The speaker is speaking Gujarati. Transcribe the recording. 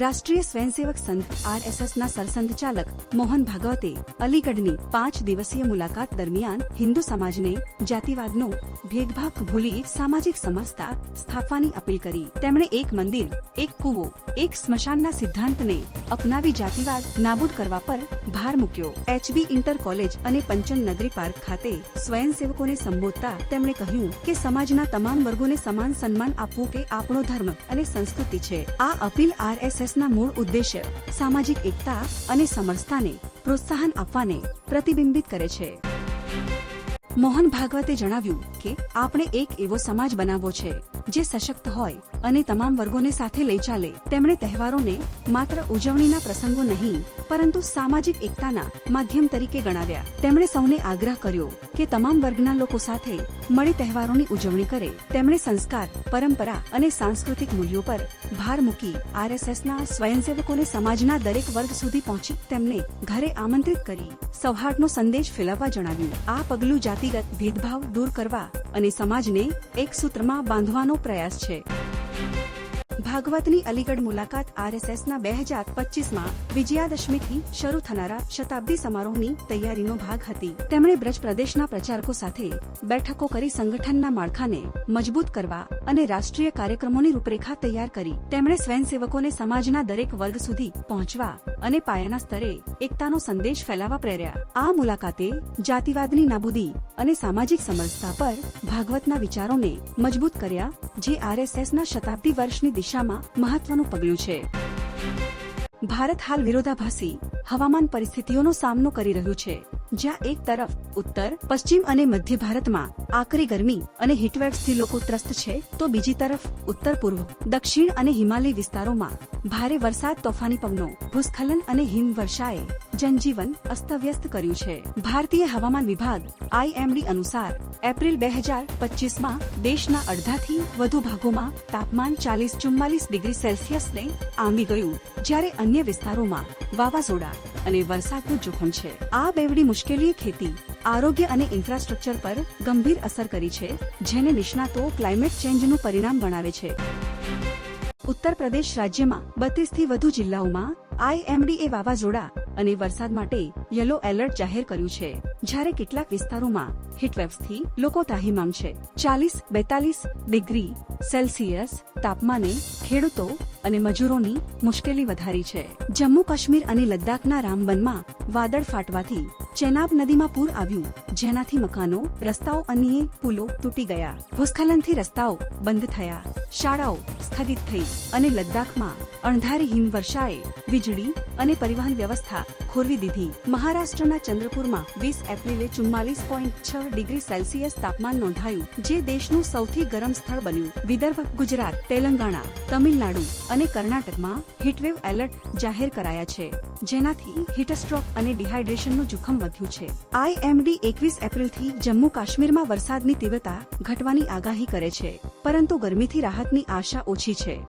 રાષ્ટ્રીય સ્વયંસેવક સંઘ, આરએસએસના સરસંઘચાલક મોહન ભાગવતે અલીગઢની પાંચ દિવસીય મુલાકાત દરમિયાન હિન્દુ સમાજને જાતિવાદનો ભેદભાવ ભૂલી સામાજિક સમરસતા સ્થાપવાની અપીલ કરી. તેમણે એક મંદિર, એક કૂવો, એક સ્મશાનના સિદ્ધાંતને અપનાવી જાતિવાદ નાબૂદ કરવા પર ભાર મૂક્યો. એચબી ઇન્ટર કોલેજ અને પંચન નગરી પાર્ક ખાતે સ્વયંસેવકોને સંબોધતા તેમણે કહ્યું કે સમાજના તમામ વર્ગોને સમાન સન્માન આપવું કે આપણો ધર્મ અને સંસ્કૃતિ છે. આ અપીલ આરએસએસના મૂળ ઉદ્દેશ્ય સામાજિક એકતા અને સમરસતાને પ્રોત્સાહન આપવાને પ્રતિબિંબિત કરે છે. મોહન ભાગવતે જણાવ્યું કે, આપણે એક એવો સમાજ બનાવવો છે, જે સશક્ત હોય અને તમામ વર્ગોને સાથે લઈ ચાલે. તેમણે તહેવારોને માત્ર ઉજવણીના પ્રસંગો નહીં, પરંતુ સામાજિક એકતાના માધ્યમ તરીકે ગણાવ્યા. તેમણે સૌને આગ્રહ કર્યો કે તમામ વર્ગના લોકો સાથે મળી તહેવારોની ઉજવણી કરે, તેમણે સંસ્કાર, પરંપરા અને સાંસ્કૃતિક મૂલ્યો પર ભાર મૂકી આરએસએસના સ્વયંસેવકોને સમાજના દરેક વર્ગ સુધી પહોંચી તેમને ઘરે આમંત્રિત કરી સૌહાર્દનો સંદેશ ફેલાવવા જણાવ્યું. આ પગલું જાતિગત ભેદભાવ દૂર કરવા અને સમાજને એક સૂત્રમાં બાંધવાનો પ્રયાસ છે. ભાગવતની અલીગઢ મુલાકાત આરએસએસના બે હજાર પચીસમાં વિજયાદશમીથી શરૂ થનારા શતાબ્દી સમારોહની તૈયારીનો ભાગ હતી. તેમણે બ્રજ પ્રદેશના પ્રચારકો સાથે બેઠકો કરી સંગઠનના માળખાને મજબૂત કરવા અને રાષ્ટ્રીય કાર્યક્રમોની રૂપરેખા તૈયાર કરી. તેમણે સ્વયંસેવકોને સમાજના દરેક વર્ગ સુધી પહોંચવા અને પાયાના સ્તરે એકતાનો સંદેશ ફેલાવા પ્રેર્યા. આ મુલાકાતે જાતિવાદની નાબૂદી અને સામાજિક સમરસતા પર ભાગવતના વિચારોને મજબૂત કર્યા, જે આરએસએસના શતાબ્દી વર્ષની દિશામાં મહત્વનું પગલું છે. ભારત હાલ વિરોધાભાસી હવામાન પરિસ્થિતિઓનો સામનો કરી રહ્યું છે. જ્યાં એક તરફ ઉત્તર, પશ્ચિમ અને મધ્ય ભારતમાં આકરી ગરમી અને હીટવેવ્સથી લોકો ત્રસ્ત છે, તો બીજી તરફ ઉત્તર પૂર્વ, દક્ષિણ અને હિમાલય વિસ્તારોમાં ભારે વરસાદ તોફાની પવનો, ભૂસ્ખલન અને હિમવર્ષાએ જનજીવન અસ્તવ્યસ્ત કર્યું છે. ભારતીય હવામાન વિભાગ આઈએમડી અનુસાર, એપ્રિલ બે હજાર પચીસમાં દેશના અડધાથી વધુ ભાગોમાં તાપમાન ચાલીસ ચુમ્માલીસ ડિગ્રી સેલ્સિયસને આંબી ગયું, જ્યારે અન્ય વિસ્તારોમાં વાવાઝોડા અને વરસાદનું જોખમ છે. આ બેવડી મુશ્કેલીએ ખેતી, આરોગ્ય અને ઇન્ફ્રાસ્ટ્રક્ચર પર ગંભીર અસર કરી છે, જેને નિષ્ણાતો ક્લાઇમેટ ચેન્જનું પરિણામ ગણાવે છે. ઉત્તર પ્રદેશ રાજ્યમાં બત્રીસથી વધુ જિલ્લાઓમાં આઈએમડીએ વાવાઝોડા અને વરસાદ માટે યલો એલર્ટ જાહેર કર્યું છે. જ્યારે કેટલાક વિસ્તારોમાં હીટવેવ્સથી લોકો તાહીમામ છે. ચાલીસ બેતાલીસ ડિગ્રી સેલ્સિયસ તાપમાને ખેડૂતો અને મજૂરોની મુશ્કેલી વધારી છે. જમ્મુ કાશ્મીર અને લદ્દાખના રામબનમાં વાદળ ફાટવાથી ચેનાબ નદીમાં પૂર આવ્યું, જેનાથી મકાનો, રસ્તાઓ અને પુલો તૂટી ગયા. ભૂસ્ખલનથી રસ્તાઓ બંધ થયા. શાળાઓ સ્થગિત થઈ અને લદ્દાખમાં અણધારી હિમવર્ષાએ વીજળી અને પરિવહન વ્યવસ્થા ખોરવી દીધી. મહારાષ્ટ્રના ચંદ્રપુરમાં વીસ એપ્રિલે ચુમ્માલીસ પોઈન્ટ છ ડિગ્રી સેલ્સિયસ તાપમાન નોંધાયું, જે દેશનું સૌથી ગરમ સ્થળ બન્યું. વિદર્ભ, ગુજરાત, તેલંગાણા, તમિલનાડુ અને કર્ણાટકમાં હીટવેવ એલર્ટ જાહેર કરાયા છે. જેનાથી હીટસ્ટ્રોક અને ડિહાઇડ્રેશનનું જોખમ વધ્યું છે. આઈએમડી એકવીસ એપ્રિલથી જમ્મુ કાશ્મીરમાં વરસાદની તીવ્રતા ઘટવાની આગાહી કરે છે. પરંતુ ગરમીથી રાહતની આશા ઓછી છે.